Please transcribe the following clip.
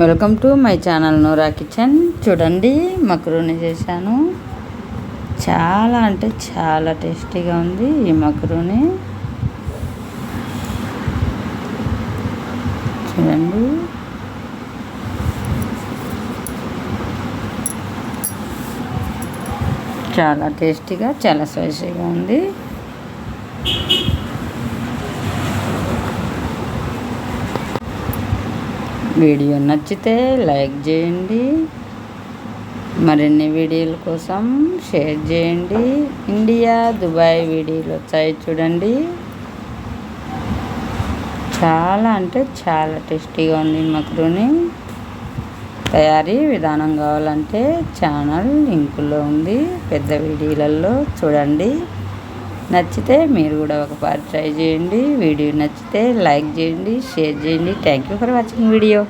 Welcome to my channel Noora kitchen. చూడండి macaroni చేశాను. చాలా అంటే చాలా టేస్టీగా ఉంది ఈ మక్రూని. చూడండి. చాలా టేస్టీగా చాలా స్పైసీగా ఉంది. వీడియో నచ్చితే లైక్ చేయండి. మరిన్ని వీడియోల కోసం షేర్ చేయండి. ఇండియా దుబాయ్ వీడియోలు వచ్చాయి చూడండి. చాలా అంటే చాలా టేస్టీగా ఉంది మక్రూని. తయారీ విధానం కావాలంటే ఛానల్ లింకులో ఉంది. పెద్ద వీడియోలలో చూడండి. నచ్చితే మీరు కూడా ఒకసారి ట్రై చేయండి. వీడియో నచ్చితే లైక్ చేయండి షేర్ చేయండి. Thank you for watching video.